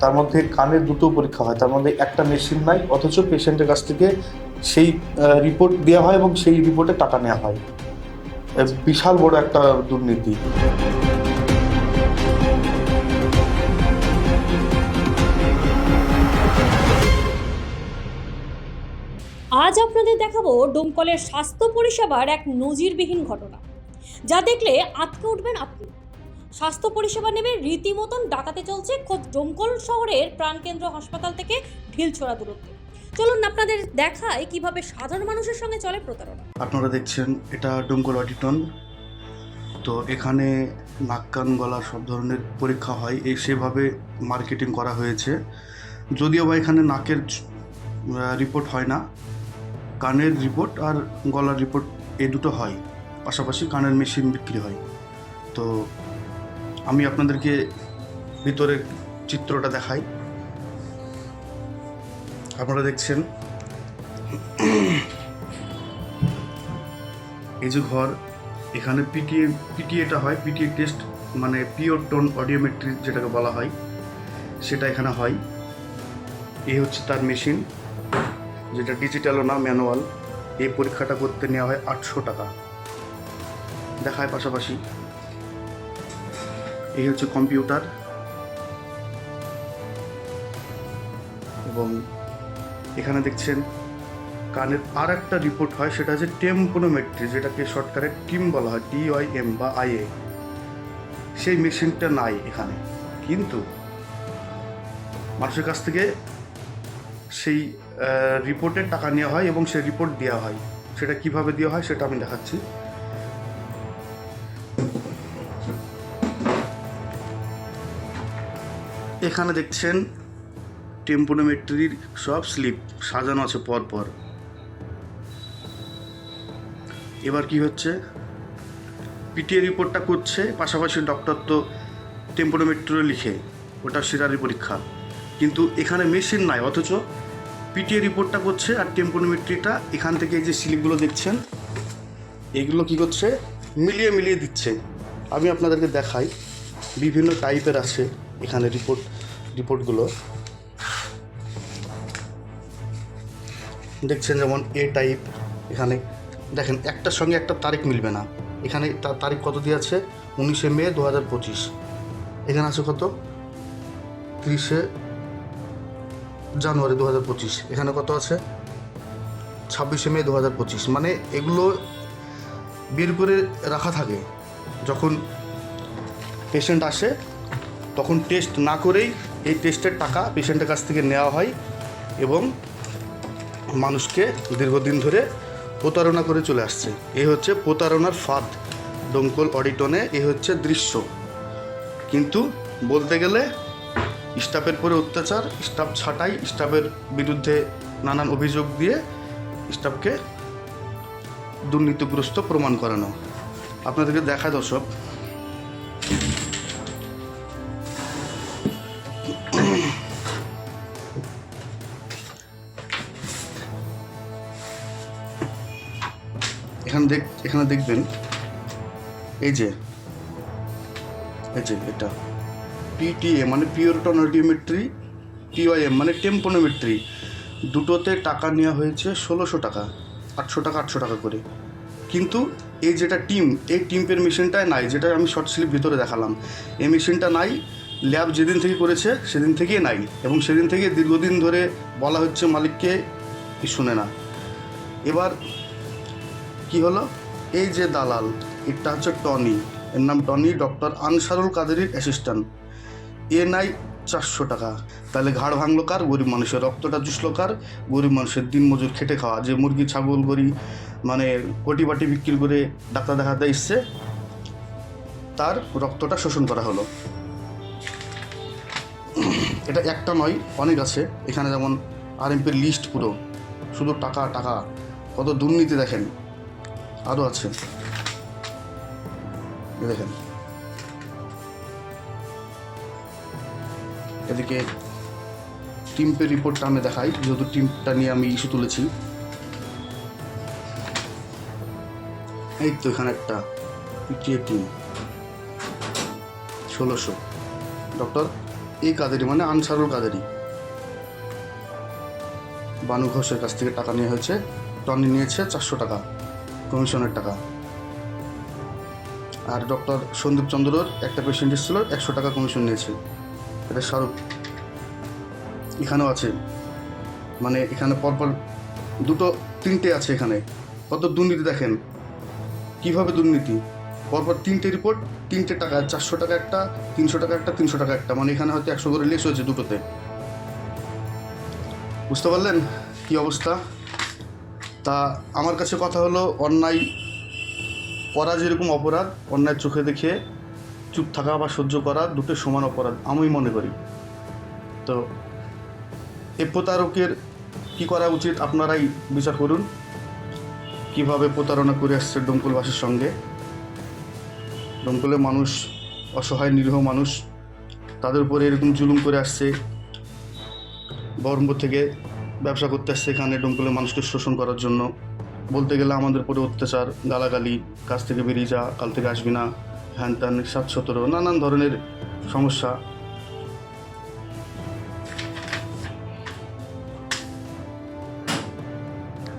তার মধ্যে কানের দুটো পরীক্ষা হয়, তার মধ্যে একটা মেশিন নাই, অথচ পেশেন্টের কাছ থেকে সেই রিপোর্ট দেওয়া হয় এবং সেই রিপোর্টে টাকা নেওয়া হয়। বিশাল বড় একটা দুর্নীতি। আজ আপনাদের দেখাবো ডোমকলের স্বাস্থ্য পরিষেবার এক নজিরবিহীন ঘটনা। যা দেখলে আটকে উঠবেন আপনি। স্বাস্থ্য পরিষেবা নেবে, রীতিমতন ডাকাতে চলছে খোদ ডোমকল শহরের প্রাণকেন্দ্র হাসপাতাল থেকে ঢিলছোড়া দূরত্বে। চলুন আপনাদের দেখায় কীভাবে সাধারণ মানুষের সঙ্গে চলে প্রতারণা। আপনারা দেখছেন, এটা ডোমকল অডিটন। তো এখানে নাক কান গলা সব ধরনের পরীক্ষা হয়। এই সেভাবে মার্কেটিং করা হয়েছে। যদিও বা এখানে নাকের রিপোর্ট হয় না। কানের রিপোর্ট আর গলার রিপোর্ট এই দুটো হয়। পাশাপাশি কানের মেশিন বিক্রি হয়। তো আমি আপনাদেরকে ভিতরের চিত্রটা দেখাই। আপনারা দেখছেন। এই যে ঘর, এখানে পিটিএ, পিটিএটা হয়, পিটিএ টেস্ট মানে পিওর টোন অডিওমেট্রি যেটাকে বলা হয়, সেটা এখানে হয়। এই হচ্ছে তার মেশিন, যেটা ডিজিটালও না, ম্যানুয়াল। এই পরীক্ষাটা করতে নেওয়া হয় আটশো টাকা। দেখায় পাশাপাশি। এই হচ্ছে কম্পিউটার। এবং এখানে দেখছেন কানের আর একটা রিপোর্ট হয়, সেটা হচ্ছে টেম্পোনোমেট্রি, যেটাকে শর্টকারে টিম বলা হয়, টি ওয়াই এম বা আইএ সেই মেশিনটা নাই এখানে। কিন্তু মানুষের কাছ থেকে সেই রিপোর্টের টাকা নেওয়া হয় এবং সেই রিপোর্ট দেওয়া হয়। সেটা কীভাবে দেওয়া হয়, সেটা আমি দেখাচ্ছি। এখানে দেখছেন টেম্পোনোমেট্রির সব স্লিপ সাজানো আছে পর পর এবার কি হচ্ছে? পিটিএ রিপোর্টটা করছে, পাশাপাশি ডক্টর তো টেম্পোনোমেট্রিও লিখে, ওটা সিরারি পরীক্ষা। কিন্তু এখানে মেশিন নাই, অথচ পিটিএ রিপোর্টটা করছে আর টেম্পোনোমেট্রিটা এখান থেকে যে স্লিপগুলো দেখছেন, এগুলো কি করছে? মিলিয়ে মিলিয়ে দিচ্ছে। আমি আপনাদেরকে দেখাই, বিভিন্ন টাইপের আছে এখানে রিপোর্ট। রিপোর্টগুলো। দেখছেন যেমন এ টাইপ এখানে দেখেন, একটার সঙ্গে একটা তারিখ মিলবে না। এখানে তার তারিখ কত দিয়ে আছে উনিশে মে দু হাজার পঁচিশ। এখানে আছে কত? তিরিশে জানুয়ারি দু হাজার পঁচিশ। এখানে কত আছে? ছাব্বিশে মে দু হাজার পঁচিশ। মানে এগুলো বের করে রাখা থাকে। যখন পেশেন্ট আসে, তখন টেস্ট না করেই এই টেস্টের টাকা পেশেন্টের কাছ থেকে নেওয়া হয় এবং মানুষকে দীর্ঘদিন ধরে প্রতারণা করে চলে আসছে। এই হচ্ছে প্রতারণার ফাঁদ। ডোমকল অডিটনে এ হচ্ছে দৃশ্য। কিন্তু বলতে গেলে স্টাফের পরে অত্যাচার, স্টাফ ছাঁটাই, স্টাফের বিরুদ্ধে নানান অভিযোগ দিয়ে স্টাফকে দুর্নীতিগ্রস্ত প্রমাণ করানো। আপনাদেরকে দেখা দর্শক এখানে দেখ, এখানে দেখবেন, এই যে এই যে এটা পিটিএ মানে পিওরটন অডিওমেট্রি টিওএম মানে টেম্পোনোমেট্রি দুটোতে টাকা নেওয়া হয়েছে ষোলোশো টাকা, আটশো টাকা আটশো টাকা করে। কিন্তু এই যেটা টিম, এই টিম্পের মেশিনটায় নাই, যেটা আমি শর্ট স্লিপ ভিতরে দেখালাম, এই মেশিনটা নাই, ল্যাব যেদিন থেকে করেছে, সেদিন থেকেই নাই, এবং সেদিন থেকে দীর্ঘদিন ধরে বলা হচ্ছে মালিককে শুনে না। এবার কি হলো? এই যে দালাল, এটা হচ্ছে টনি। এর নাম টনি, ডক্টর আনসারুল কাদেরির অ্যাসিস্ট্যান্ট। এ নাই চারশো টাকা। তাহলে ঘাড় ভাঙলো কার? গরিব মানুষের রক্তটা চুষলো কার? গরিব মানুষের দিন মজুর খেটে খাওয়া। যে মুরগি, ছাগল, গরি মানে কোটি বাটি বিক্রি করে ডাক্তার দেখাতে এসছে, তার রক্তটা শোষণ করা হলো। এটা একটা নয়, অনেক আছে। এখানে যেমন আরএমপির লিস্ট পুরো। শুধু টাকা টাকা। কত দুর্নীতি দেখেন। আরও আছে? দেখেন। এদিকে টিম্পের রিপোর্টটা আমি দেখাই, যেহেতু টিমটা নিয়ে আমি ইস্যু তুলেছি। এই তো এখানে একটা পিটিএ টিম। ষোলোশো। ডক্টর, এই কাদেরি মানে আনসারুল কাদেরি বানু ঘোষের কাছ থেকে টাকা নেওয়া হয়েছে, টনি নিয়েছে চারশো টাকা। কমিশনের টাকা। আর ডক্টর সন্দীপ চন্দ্রর একটা পেশেন্ট এসেছিল, একশো টাকা কমিশন নিয়েছে। এটা স্মারক এখানেও আছে। মানে এখানে পরপর দুটো, তিনটে আছে এখানে। কত দুর্নীতি দেখেন। কীভাবে দুর্নীতি? পরপর তিনটে রিপোর্ট তিনটে টাকা, চারশো টাকা একটা, তিনশো টাকা একটা, তিনশো টাকা একটা। মানে এখানে হয়তো একশো করে লেস হয়েছে দুটোতে। বুঝতে পারলেন কি অবস্থা? তা আমার কাছে কথা হলো, অন্যায়, করা যেরকম অপরাধ, অন্যায় চোখে দেখে চুপ থাকা বা সহ্য করা দুটো সমান অপরাধ, আমি মনে করি। তো এ প্রতারকের কি করা উচিত আপনারাই বিচার করুন। কীভাবে প্রতারণা করে আসছে ডোমকলবাসীর সঙ্গে? ডোমকলের মানুষ, অসহায়, নিরীহ মানুষ, তাদের উপরে এরকম জুলুম করে আসছে বহরমপুর থেকে ব্যবসা করতে আসছে এখানে ডোমকলের মানুষকে শোষণ করার জন্য। বলতে গেলে আমাদের উপরে অত্যাচার, গালাগালি কাছ থেকে বেরিয়ে যা কাল থেকে আসবি না, হ্যান ত্যান, সাত সতেরো, নানান ধরনের সমস্যা।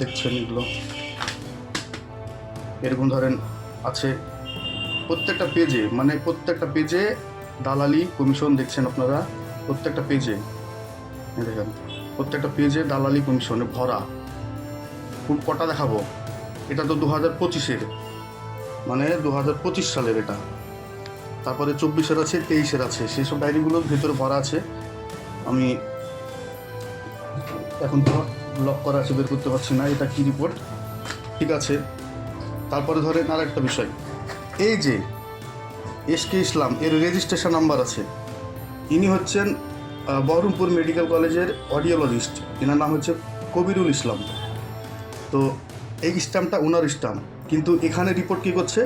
দেখছেন এগুলো? এরকম ধরেন আছে প্রত্যেকটা পেজে মানে প্রত্যেকটা পেজে দালালি কমিশন দেখছেন আপনারা? প্রত্যেকটা পেজে দেখেন। প্রত্যেকটা পেজে দালালি কমিশনে ভরা। খুব কটা দেখাবো? এটা তো দু হাজার পঁচিশের। মানে দু হাজার পঁচিশ সালের এটা। তারপরে চব্বিশের আছে, তেইশের আছে। সেই সব ডায়েরিগুলোর ভেতরে ভরা আছে। আমি এখন তো লক করা আছে, বের করতে পারছি না। এটা কি রিপোর্ট ঠিক আছে। তারপরে ধরেন আর একটা বিষয়। এই যে, এস কে ইসলাম, এর রেজিস্ট্রেশন নাম্বার আছে। ইনি হচ্ছেন বহরমপুর মেডিকেল কলেজের অডিওলজিস্ট এনার নাম হচ্ছে কবিরুল ইসলাম। তো এই স্ট্যাম্পটা ওনার স্ট্যাম্প, কিন্তু এখানে রিপোর্ট কী করছে?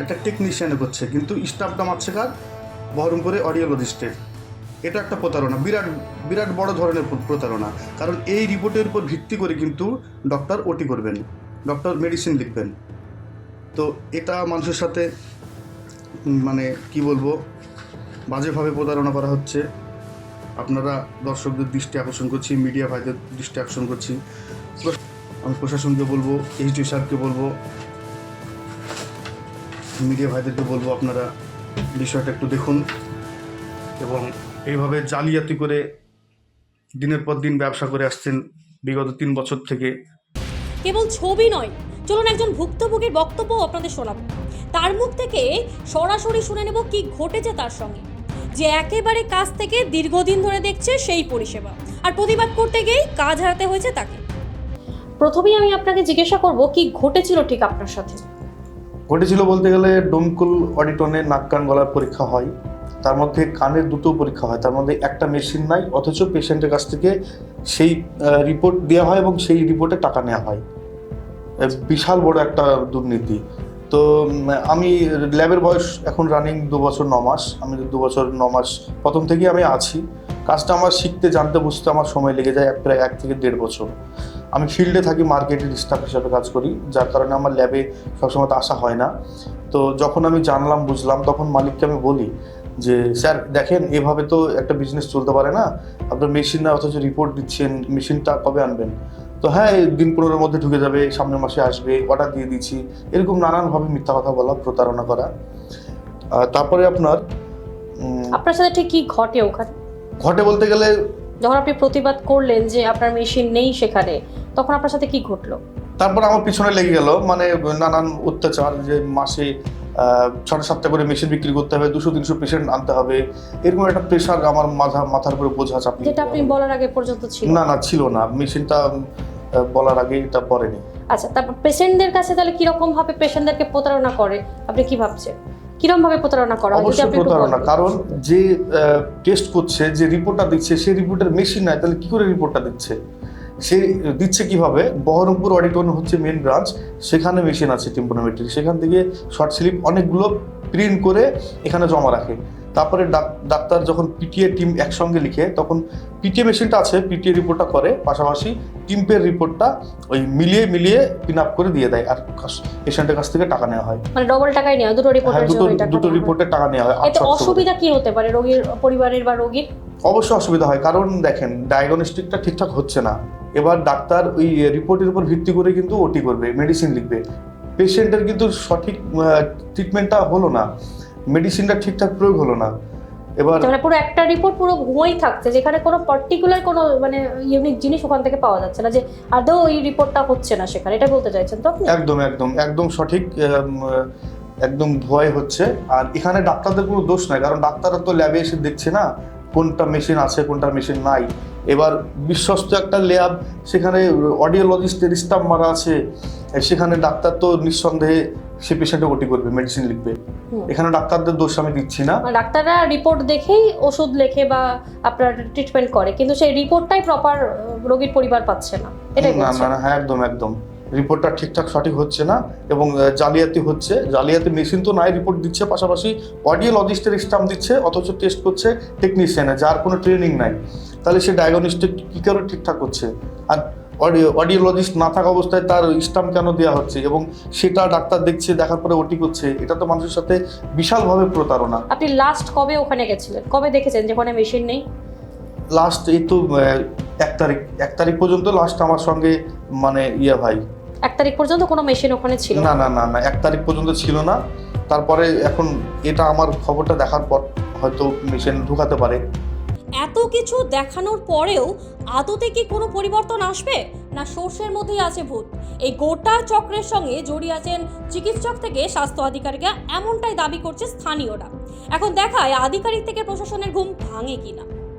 একটা টেকনিশিয়ানে করছে, কিন্তু স্টাফটা মারছে কার বহরমপুরে অডিওলজিস্টের এটা একটা প্রতারণা, বিরাট বিরাট বড় ধরনের প্রতারণা। কারণ এই রিপোর্টের উপর ভিত্তি করে কিন্তু ডক্টর ওটি করবেন ডক্টর মেডিসিন লিখবেন। তো এটা মানুষের সাথে মানে কি বলব, বাজেভাবে প্রতারণা করা হচ্ছে। আপনারা দর্শকদের দৃষ্টি আকর্ষণ করছি মিডিয়া ভাইদের দৃষ্টি আকর্ষণ করছি। আমি প্রশাসনকে বলব এইচডি স্যারকে বলব মিডিয়া ভাইদেরকে বলব, আপনারা বিষয়টা একটু দেখুন এবং এইভাবে জালিয়াতি করে দিনের পর দিন ব্যবসা করে আসছেন বিগত তিন বছর থেকে। কেবল ছবি নয়, চলুন একজন ভুক্তভোগীর বক্তব্য আপনাদের শোনাব। তার মুখ থেকে সরাসরি শুনে নেব কি ঘটেছে তার সঙ্গে। যে একেবারে কাজ থেকে দীর্ঘদিন ধরে দেখছে সেই পরিষেবা। আর প্রতিবাদ করতে গিয়েই কাজ হারাতে হয়েছে তাকে। প্রথমেই আমি আপনাকে জিজ্ঞাসা করব কি ঘটেছিল ঠিক আপনার সাথে? ঘটেছিল বলতে গেলে ডোমকুল অডিটনে নাক কান গলার পরীক্ষা হয়। তার মধ্যে কানের দুটো পরীক্ষা হয়। তার মধ্যে একটা মেশিন নাই অথচ পেশেন্টের কাছ থেকে সেই রিপোর্ট দেওয়া হয় এবং সেই রিপোর্টে টাকা নেওয়া হয়। বিশাল বড় একটা দুর্নীতি। তো আমি ল্যাবের বয়স এখন রানিং দু বছর ন মাস। আমি দু বছর ন মাস, প্রথম থেকেই আমি আছি। কাজটা আমার শিখতে, জানতে, বুঝতে আমার সময় লেগে যায় প্রায় এক থেকে দেড় বছর। আমি ফিল্ডে থাকি, মার্কেটের স্টাফ হিসাবে কাজ করি, যার কারণে আমার ল্যাবে সবসময় আসা হয় না। তো যখন আমি জানলাম, বুঝলাম, তখন মালিককে আমি বলি যে, স্যার, দেখেন, এভাবে তো একটা বিজনেস চলতে পারে না। আপনার মেশিন না, অথচ রিপোর্ট দিচ্ছেন মেশিনটা কবে আনবেন? তো হ্যাঁ দিন পনেরোর মধ্যে ঢুকে যাবে সামনের মাসে আসবে অর্ডার দিয়ে দিচ্ছি। এরকম নানানভাবে মিথ্যা কথা বলা প্রতারণা করা। তারপরে আপনার আপনার সাথে ঠিক কি ঘটে ওখানে? ঘটে বলতে গেলে যখন আপনি প্রতিবাদ করলেন যে আপনার মেশিন নেই সেখানে তখন আপনার সাথে কি ঘটলো? তারপর আমার পিছনে লেগে গেল মানে নানান অত্যাচার যে মাসে ছটা সাতটা করে মেশিন বিক্রি করতে হবে দুশো তিনশো পেশেন্ট আনতে হবে এরকম একটা প্রেশার আমার মাথা মাথার উপরে বোঝা চাপিয়ে যেটা আপনি বলার আগে পর্যন্ত ছিল। না না ছিল না। মেশিনটা বলার আগে এটা পড়েনি। আচ্ছা তারপর পেশেন্টদের কাছে তাহলে কীরকম ভাবে পেশেন্টদেরকে প্রতারণা করে? আপনি কি ভাবছেন? কীরকম ভাবে প্রতারণা করা হয়? অবশ্যই প্রতারণা কারণ যে টেস্ট করছে যে রিপোর্টটা দিচ্ছে সেই রিপোর্টের মেশিন নাই তাহলে কি করে রিপোর্টটা দিচ্ছে? সে দিচ্ছে কীভাবে? বহরমপুর অডিটন হচ্ছে মেন ব্রাঞ্চ সেখানে মেশিন আছে টিম্পোনোমেট্রি সেখান থেকে শর্ট স্লিপ অনেকগুলো প্রিন্ট করে এখানে জমা রাখে। তারপরে ডাক্তার যখন পিটিএ টিম একসঙ্গে লিখে তখন পিটিএ মেশিনটা আছে পিটিএ রিপোর্টটা করে পাশাপাশি টিম্পের রিপোর্টটা ওই মিলিয়ে মিলিয়ে পিন আপ করে দিয়ে দেয় আর পেশেন্টের কাছ থেকে টাকা নেওয়া হয়। মানে ডবল টাকাই নেওয়া দুটো হ্যাঁ রিপোর্টের দুটো জন্য দুটো রিপোর্টের টাকা নেওয়া হয় এতে অসুবিধা কি হতে পারে রোগীর পরিবারের বা রোগীর? অবশ্যই অসুবিধা হয় কারণ দেখেন ডায়াগনস্টিকটা ঠিকঠাক হচ্ছে না। এবার ডাক্তার ওই রিপোর্টের উপর ভিত্তি করে কিন্তু ওটি করবে মেডিসিন লিখবে। পেশেন্টের কিন্তু সঠিক ট্রিটমেন্টটা হলো না। মেডিসিনটা ঠিকঠাক প্রয়োগ হলো না। এবার মানে পুরো একটা রিপোর্ট পুরো ঘুমোই থাকছে যেখানে কোনো পার্টিকুলার কোনো মানে ইউনিক জিনিস ওখান থেকে পাওয়া যাচ্ছে না যে আদৌ এই রিপোর্টটা হচ্ছে না সেখানে এটা বলতে চাইছেন তো আপনি? একদম একদম একদম সঠিক একদম ভয় হচ্ছে। আর এখানে ডাক্তারদের কোনো দোষ নাই কারণ ডাক্তাররা তো ল্যাবে এসে দেখছে না কোনটা মেশিন আছে কোনটা মেশিন নাই। এবার বিশ্বস্ত একটা ল্যাব সেখানে অডিওলজিস্টের স্টাম্প মারা আছে সেখানে ডাক্তার তো নিঃসন্দেহে সে পেশেন্টে ওটি করবে মেডিসিন লিখবে। এখানে ডাক্তারদের দোষ আমি দিচ্ছি না। মানে ডাক্তাররা রিপোর্ট দেখেই ওষুধ লেখে বা আপনার ট্রিটমেন্ট করে কিন্তু সেই রিপোর্টটাই প্রপার রোগীর পরিবার পাচ্ছে না। এটাই না না না, হ্যাঁ একদম একদম। রিপোর্টটা ঠিকঠাক সঠিক হচ্ছে না এবং জালিয়াতি হচ্ছে। জালিয়াতি মেশিন তো নাই রিপোর্ট দিচ্ছে পাশাপাশি অডিওলজিস্টের স্টাম্প দিচ্ছে অথচ টেস্ট করছে টেকনিশিয়ানে যার কোনো ট্রেনিং নাই। তাহলে সে ডায়াগনস্টিক কী করে ঠিকঠাক হচ্ছে? আর অডিও অডিওলজিস্ট না থাকা অবস্থায় তার স্টাম্প কেন দেওয়া হচ্ছে? এবং সেটা ডাক্তার দেখছে দেখার পরে ওটি করছে এটা তো মানুষের সাথে বিশালভাবে প্রতারণা। আপনি লাস্ট কবে ওখানে গেছিলেন? কবে দেখেছেন যে ওখানে মেশিন নেই? লাস্ট এই তো এক তারিখ এক তারিখ পর্যন্ত লাস্ট আমার সঙ্গে মানে ইয়ে ভাই এক তারিখ পর্যন্ত কোনো মেশিন ওখানে ছিল? না না না না এক তারিখ পর্যন্ত ছিল না। তারপরে এখন এটা আমার খবরটা দেখার পর হয়তো মেশিন ঢুকাতে পারে। এত কিছু দেখানোর পরেও আদতে কি কোনো পরিবর্তন আসবে? না, সর্ষের মধ্যেই আছে ভূত। এই গোটা চক্রের সঙ্গে জড়িয়ে আছেন চিকিৎসক থেকে স্বাস্থ্য আধিকারিকরা, এমনটাই দাবি করছে স্থানীয়রা। এখন দেখায় আধিকারিক থেকে প্রশাসনের ঘুম ভাঙে কিনা।